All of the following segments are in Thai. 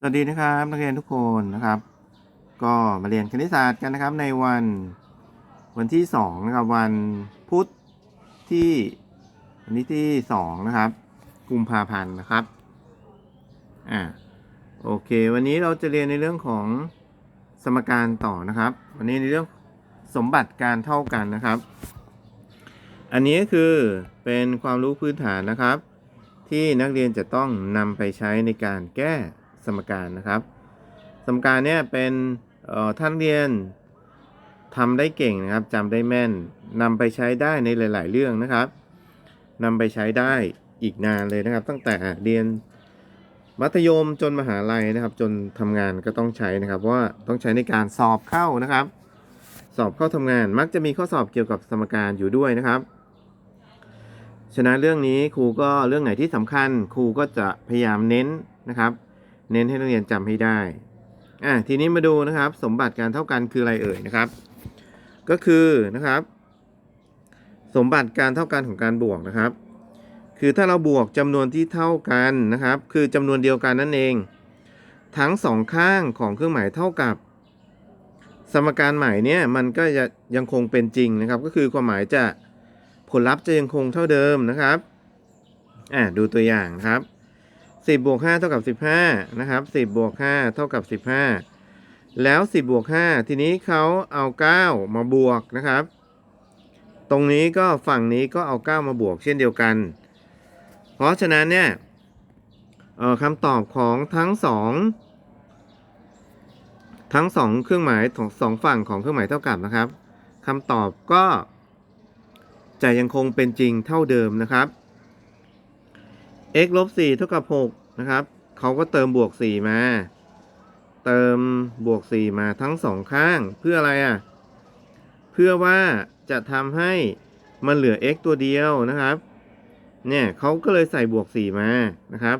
สวัสดีนะครับนักเรียนทุกคนนะครับ ก็มาเรียนคณิตศาสตร์กันนะครับในวันวันที่2นะครับวันพุธที่วันนี้ที่2นะครับกุมภาพันธ์นะครับอ่าโอเค วันนี้เราจะเรียนในเรื่องของสมการต่อนะครับ วันนี้ในเรื่องสมบัติการเท่ากันนะครับ อันนี้คือเป็นความรู้พื้นฐานนะครับ ที่นักเรียนจะต้องนำไปใช้ในการแก้ สมการนะครับ สมการเนี่ยเป็นท่านเรียนทำได้เก่งนะครับจำได้แม่นนำไปใช้ได้ในหลาย ๆ เรื่องนะครับนำไปใช้ได้อีกนานเลยนะครับ ตั้งแต่เรียนมัธยมจนมหาลัยนะครับ จนทำงานก็ต้องใช้นะครับเพราะว่าต้องใช้ในการสอบเข้านะครับ สอบเข้าทำงานมักจะมีข้อสอบเกี่ยวกับสมการอยู่ด้วยนะครับฉะนั้นเรื่องนี้ครูก็เรื่องไหนที่สำคัญครูก็จะพยายามเน้นนะครับ เน้นให้นักเรียนจำให้ได้อะทีนี้มาดูนะครับ สมบัติการเท่ากันคืออะไรเอ่ยนะครับ ก็คือนะครับ สมบัติการเท่ากันของการบวกนะครับ คือถ้าเราบวกจำนวนที่เท่ากันนะครับ คือจำนวนเดียวกันนั่นเอง ทั้งสองข้างของเครื่องหมายเท่ากับ สมการใหม่เนี่ยมันก็จะยังคงเป็นจริงนะครับ ก็คือความหมายจะผลลัพธ์จะยังคงเท่าเดิมนะครับอะดูตัวอย่างครับ 10บวก5เท่ากับ 15 นะครับ 10บวก5เท่ากับ 15 แล้ว 10บวก5ทีนี้เขาเอา 9 มาบวกนะครับ ตรงนี้ก็ฝั่งนี้ก็เอา 9 มาบวกเช่นเดียวกัน เพราะฉะนั้นเนี่ยออคำตอบของทั้งสองทั้งสองเครื่องหมายของสองฝั่งของเครื่องหมายเท่ากับนะครับคำตอบก็จะยังคงเป็นจริงเท่าเดิมนะครับ x ลบ4เท่ากับ6นะครับเขาก็เติมบวก 4 มา เติมบวก 4 มาทั้งสองข้างเพื่ออะไรอะ เพื่อว่าจะทำให้มันเหลือ x ตัวเดียวนะครับ เนี่ยเขาก็เลยใส่บวก 4 มานะครับ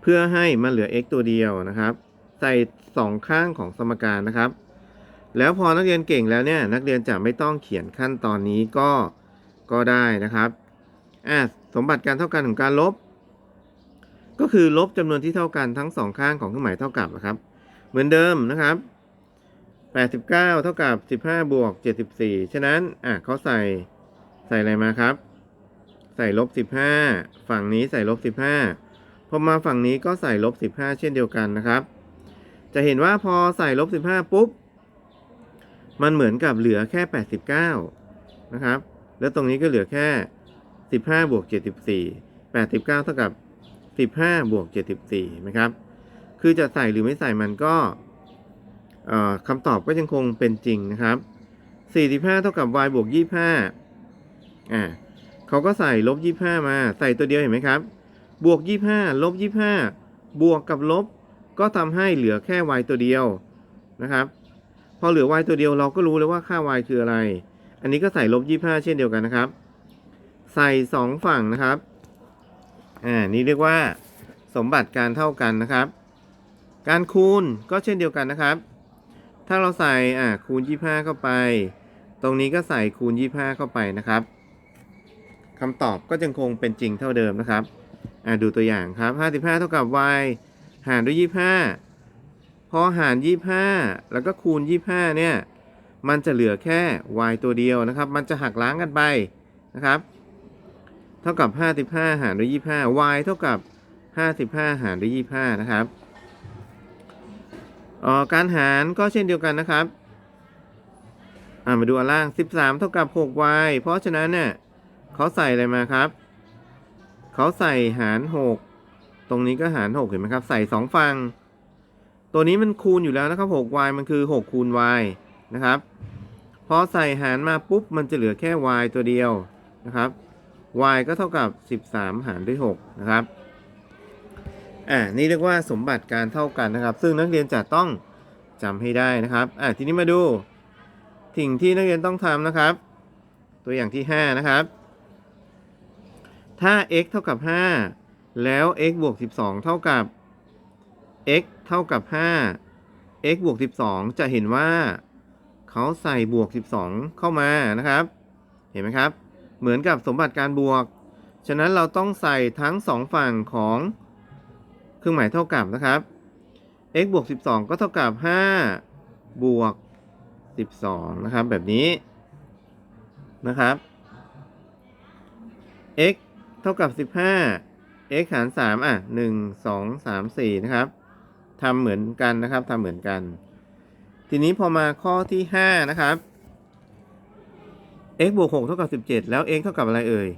เพื่อให้มันเหลือ x ตัวเดียวนะครับ ใส่สองข้างของสมการนะครับ แล้วพอนักเรียนเก่งแล้วเนี่ยนักเรียนจะไม่ต้องเขียนขั้นตอนนี้ก็ก็ได้นะครับอะ สมบัติการเท่ากันของการลบ ก็คือลบจำนวนที่เท่ากันทั้งสองข้างของเครื่องหมายเท่ากับนะครับ เหมือนเดิมนะครับ 89 เท่ากับ 15 บวก 74 ฉะนั้นอะเขาใส่ใส่อะไรมาครับ ใส่ลบ 15 ฝั่งนี้ใส่ลบ 15 พอมาฝั่งนี้ก็ใส่ลบ 15 เช่นเดียวกันนะครับ จะเห็นว่าพอใส่ลบ 15 ปุ๊บ มันเหมือนกับเหลือแค่ 89 นะครับ แล้วตรงนี้ก็เหลือแค่ 15บวก74 89 เท่ากับ 15 บวก 74 นะครับ คือจะใส่หรือไม่ใส่มันก็คำตอบก็ยังคงเป็นจริงนะครับ 45 เท่ากับ y บวก 25 อ่าเขาก็ใส่ลบ 25 มา ใส่ตัวเดียวเห็นไหมครับ บวก 25 ลบ 25 บวกกับลบ ก็ทำให้เหลือแค่ y ตัวเดียวนะครับ พอเหลือ y ตัวเดียวเราก็รู้แล้วว่าค่า y คืออะไร อันนี้ก็ใส่ลบ 25 เช่นเดียวกันนะครับ ใส่สองฝั่งนะครับ อ่า นี่เรียกว่าสมบัติการเท่ากันนะครับ การคูณก็เช่นเดียวกันนะครับ ถ้าเราใส่ อ่า คูณ 25 เข้าไป ตรงนี้ก็ใส่คูณ 25 เข้าไปนะครับคำตอบก็ยังคงเป็นจริงเท่าเดิมนะครับ อ่า ดูตัวอย่างครับ 55 เท่ากับ y หารด้วย 25 พอหาร 25 แล้วก็คูณ 25 เนี่ย มันจะเหลือแค่ y ตัวเดียวนะครับ มันจะหักล้างกันไปนะครับ เท่ากับ 55 หารด้วย 25 y เท่ากับ 55 หารด้วย 25 นะครับออการหารก็เช่นเดียวกันนะครับอ่ามาดูอันล่าง 13 เท่ากับ 6y เพราะฉะนั้นเนี่ยเขาใส่อะไรมาครับ เขาใส่หาร 6 ตรงนี้ก็หาร 6 เห็นไหมครับ ใส่ 2 ฝั่ง ตัวนี้มันคูณอยู่แล้วนะครับ 6y มันคือ 6 คูณ y นะครับ พอใส่หารมาปุ๊บ มันจะเหลือแค่ y ตัวเดียวนะครับ y ก็เท่ากับ 13 หารด้วย 6 นะครับ อ่า นี่เรียกว่าสมบัติการเท่ากันนะครับ ซึ่งนักเรียนจะต้องจำให้ได้นะครับ อ่าทีนี้มาดูสิ่งที่นักเรียนต้องทำนะครับ ตัวอย่างที่ 5 นะครับ ถ้า x เท่ากับ 5 แล้ว x บวก 12 เท่ากับ x เท่ากับ 5 x บวก 12 จะเห็นว่าเขาใส่บวก 12 เข้ามานะครับ เห็นไหมครับ เหมือนกับสมบัติการบวก ฉะนั้นเราต้องใส่ทั้งสองฝั่งของเครื่องหมายเท่ากับนะครับ x บวก 12 ก็เท่ากับ 5 บวก 12 นะครับ แบบนี้นะครับ x เท่ากับ 15 x หาร 3 อะ 1 2 3 4 นะครับทำเหมือนกันนะครับทำเหมือนกัน ทีนี้พอมาข้อที่ 5 นะครับ x บวก6เท่ากับ 17 แล้ว x เท่ากับอะไรเอ่ย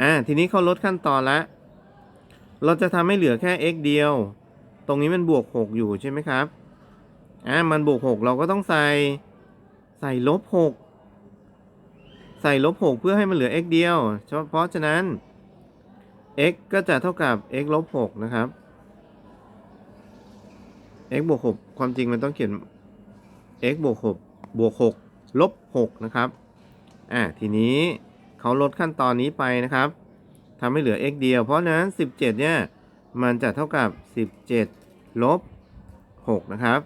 อ่า ทีนี้เขาลดขั้นตอนละ เราจะทำให้เหลือแค่ x เดียว ตรงนี้มันบวก 6 อยู่ใช่ไหมครับ อ่า มันบวก 6 เราก็ต้องใส่ ใส่ลบ 6 ใส่ลบ 6 เพื่อให้มันเหลือ x เดียว เพราะฉะนั้น x ก็จะเท่ากับ x ลบ 6 นะครับ x บวก 6 ความจริงมันต้องเขียน x บวก 6 บวก 6 ลบ 6 นะครับ อ่าทีนี้เขาลดขั้นตอนนี้ไปนะครับทำให้เหลือ x เดียว เพราะนั้น 17 เนี่ย มันจะเท่ากับ 17 ลบ 6 นะครับ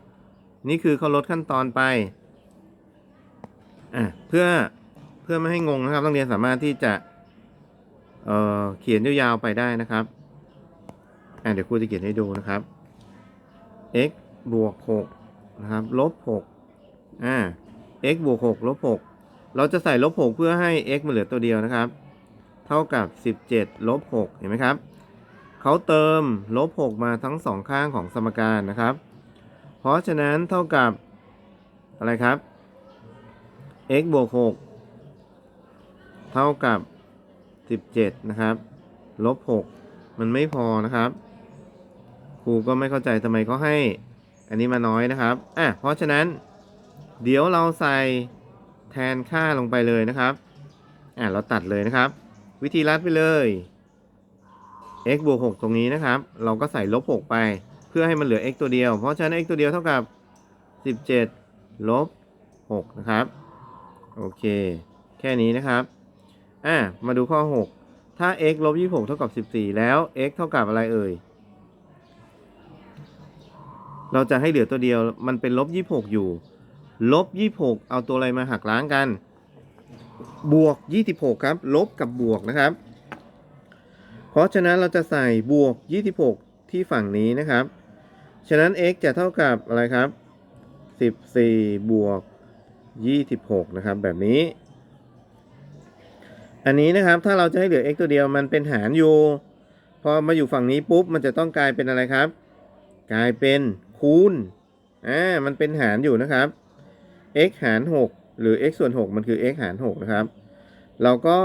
นี่คือเขาลดขั้นตอนไปอะเพื่อเพื่อไม่ให้งงนะครับนักเรียนสามารถที่จะเอ่อเขียนยาวๆไปได้นะครับอะเดี๋ยวครูจะเขียนให้ดูนะครับ x บวก6นะครับลบ6อ่า x บวก6ลบ6 เราจะใส่ลบ6เพื่อให้ x มันเหลือตัวเดียวนะครับ เท่ากับ 17ลบ6เห็นไหมครับเขาเติมลบ6มาทั้งสองข้างของสมการนะครับ เพราะฉะนั้นเท่ากับอะไรครับ x บวก6เท่ากับ 17 นะครับลบ6มันไม่พอนะครับครูก็ไม่เข้าใจทำไมเขาให้ อันนี้มาน้อยนะครับอะเพราะฉะนั้น เดี๋ยวเราใส่ แทนค่าลงไปเลยนะครับ อะเราตัดเลยนะครับ วิธีรัดไปเลย x บวก6ตรงนี้นะครับ เราก็ใส่ลบ6ไป เพื่อให้มันเหลือ x ตัวเดียว เพราะฉะนั้น x ตัวเดียวเท่ากับ 17ลบ6นะครับ โอเค แค่นี้นะครับ อะมาดูข้อ 6 ถ้า x ลบ26เท่ากับ 14 แล้ว x เท่ากับอะไรเอ่ย เราจะให้เหลือตัวเดียว มันเป็นลบ26อยู่ ลบ26 เอาตัวอะไรมาหักล้างกัน บวก 26 ครับ ลบกับบวกนะครับ เพราะฉะนั้นเราจะใส่บวก 26 ที่ฝั่งนี้นะครับ ฉะนั้น x จะเท่ากับอะไรครับ 14 บวก 26 นะครับ แบบนี้ อันนี้นะครับถ้าเราจะให้เหลือ x ตัวเดียวมันเป็นหารอยู่ พอมาอยู่ฝั่งนี้ปุ๊บ มันจะต้องกลายเป็นอะไรครับ กลายเป็นคูณอ่ามันเป็นหารอยู่นะครับ x หาร 6 หรือ x ส่วน 6 มันคือ x หาร 6 นะครับ เราก็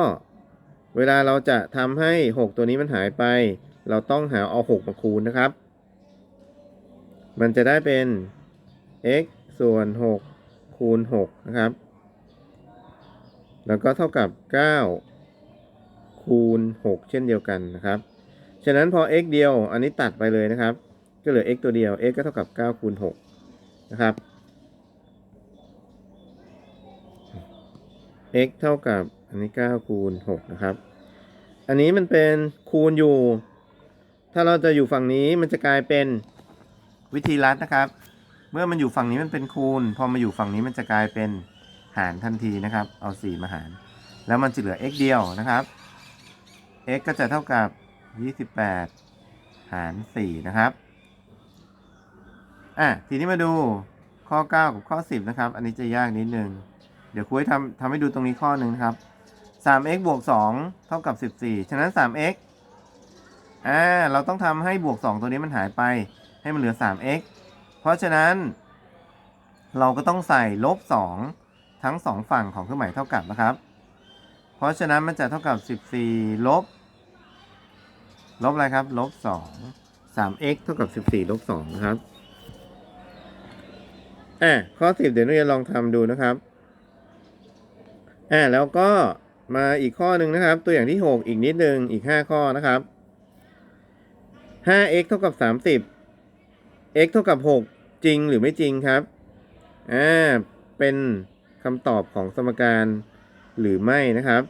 เวลาเราจะทำให้ 6 ตัวนี้มันหายไป เราต้องหาเอา 6 มาคูณนะครับ มันจะได้เป็น x ส่วน 6 คูณ 6 นะครับ แล้วก็เท่ากับ 9 คูณ 6 เช่นเดียวกันนะครับ ฉะนั้นพอ x เดียว อันนี้ตัดไปเลยนะครับ ก็เหลือ x ตัวเดียว x ก็เท่ากับ 9 คูณ 6 นะครับ x เท่ากับอันนี้9คูณ6นะครับ อันนี้มันเป็นคูณอยู่ ถ้าเราจะอยู่ฝั่งนี้มันจะกลายเป็นวิธีลัดนะครับ เมื่อมันอยู่ฝั่งนี้มันเป็นคูณ พอมาอยู่ฝั่งนี้มันจะกลายเป็นหารทันทีนะครับ เอา 4 มาหาร แล้วมันจะเหลือ x เดียวนะครับ x ก็จะเท่ากับ 28 หาร 4 นะครับ อะ ทีนี้มาดูข้อ 9 กับข้อ 10 นะครับ อันนี้จะยากนิดนึง เดี๋ยวครูให้ทำทำให้ดูตรงนี้ข้อหนึ่งครับ 3x บวก 2 เท่ากับ 14 ฉะนั้น 3x อ่า เราต้องทำให้บวก 2 ตัวนี้มันหายไป ให้มันเหลือ 3x เพราะฉะนั้น เราก็ต้องใส่ลบ 2 ทั้ง 2 ฝั่งของเครื่องหมายเท่ากับนะครับ เพราะฉะนั้นมันจะเท่ากับ 14 ลบ ลบอะไรครับ ลบ 2 3x เท่ากับ 14 ลบ 2 นะครับอะข้อ 10 เดี๋ยวนักเรียลองทำดูนะครับ อ่าแล้วก็มาอีกข้อหนึ่งนะครับ ตัวอย่างที่ 6 อีกนิดนึงอีก 5 ข้อนะครับ 5x เท่ากับ 30 x เท่ากับ 6 จริงหรือไม่จริงครับอ่าเป็นคำตอบของสมการหรือไม่นะครับ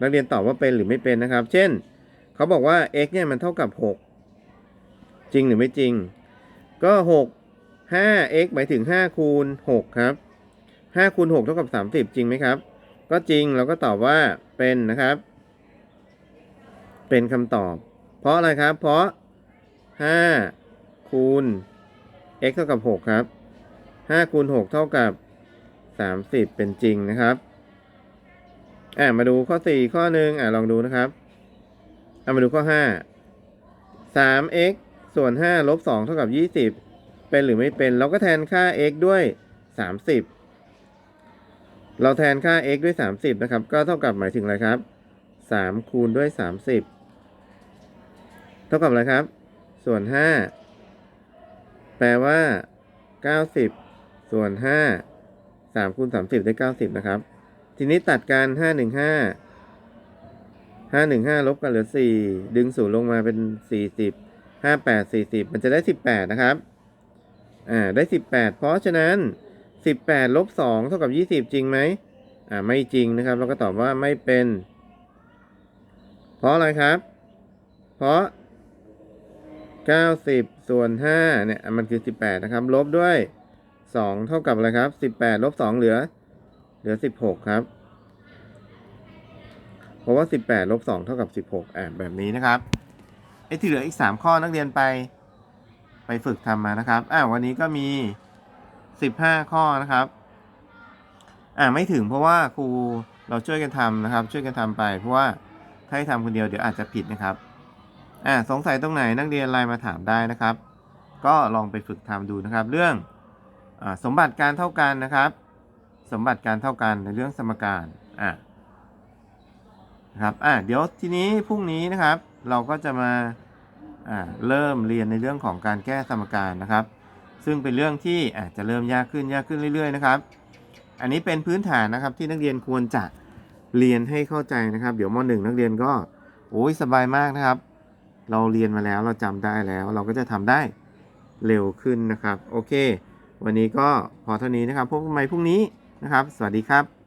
นักเรียนตอบว่าเป็นหรือไม่เป็นนะครับ เช่น เขาบอกว่า x เนี่ยมันเท่ากับ 6 จริงหรือไม่จริง ก็ 6 5x หมายถึง 5 คูณ 6 ครับ 5คูณ 6 เท่ากับ 30 จริงไหมครับ ก็จริงเราก็ตอบว่าเป็นนะครับ เป็นคำตอบ เพราะอะไรครับ เพราะห้าคูณ x เท่ากับหกครับห้าคูณหกเท่ากับสามสิบเป็นจริงนะครับอ่ามาดูข้อสี่ข้อหนึ่งอ่าลองดูนะครับอ่ามาดูข้อห้าสาม x ส่วนห้าลบสองเท่ากับยี่สิบเป็นหรือไม่เป็น เราก็แทนค่า x ด้วยสามสิบ เราแทนค่า x ด้วยสามสิบนะครับ ก็เท่ากับหมายถึงอะไรครับสามคูณด้วยสามสิบเท่ากับอะไรครับ ส่วนห้าแปลว่าเก้าสิบส่วนห้าสามคูณสามสิบได้เก้าสิบนะครับ ทีนี้ตัดกันห้าหนึ่งห้าห้าหนึ่งห้าลบกันเหลือสี่ดึงศูนย์ลงมาเป็นสี่สิบห้าแปดสี่สิบมันจะได้สิบแปดนะครับ อ่า ได้สิบแปดเพราะฉะนั้น สิบแปดลบสองเท่ากับยี่สิบจริงไหมอ่าไม่จริงนะครับ เราก็ตอบว่าไม่เป็น เพราะอะไรครับ เพราะเก้าสิบส่วนห้าเนี่ยมันคือสิบแปดนะครับ ลบด้วยสองเท่ากับอะไรครับสิบแปดลบสองเหลือ เหลือสิบหกครับ เพราะว่าสิบแปดลบสองเท่ากับสิบหกอ่าแบบนี้นะครับไอ้ที่เหลืออีกสามข้อนักเรียนไป ไปฝึกทำมานะครับ อ่าวันนี้ก็มี สิบห้าข้อนะครับ อ่าไม่ถึงเพราะว่าครูเราช่วยกันทำนะครับ ช่วยกันทำไป เพราะว่าถ้าให้ทำคนเดียวเดี๋ยวอาจจะผิดนะครับ อ่าสงสัยตรงไหนนักเรียนไลน์มาถามได้นะครับ ก็ลองไปฝึกทำดูนะครับ เรื่องอาสมบัติการเท่ากันนะครับ สมบัติการเท่ากันในเรื่องสมการอ่านะครับอ่าเดี๋ยวทีนี้พรุ่งนี้นะครับ เราก็จะมาอ่าเริ่มเรียนในเรื่องของการแก้สมการนะครับ ซึ่งเป็นเรื่องที่อาจจะเริ่มยากขึ้นยากขึ้นเรื่อยๆนะครับ อันนี้เป็นพื้นฐานนะครับที่นักเรียนควรจะเรียนให้เข้าใจนะครับ เดี๋ยวมหนึ่งนักเรียนก็โอ้ยสบายมากนะครับ เราเรียนมาแล้วเราจำได้แล้ว เราก็จะทำได้เร็วขึ้นนะครับ โอเค วันนี้ก็พอเท่านี้นะครับพบกันใหม่พรุ่งนี้นะครับ สวัสดีครับ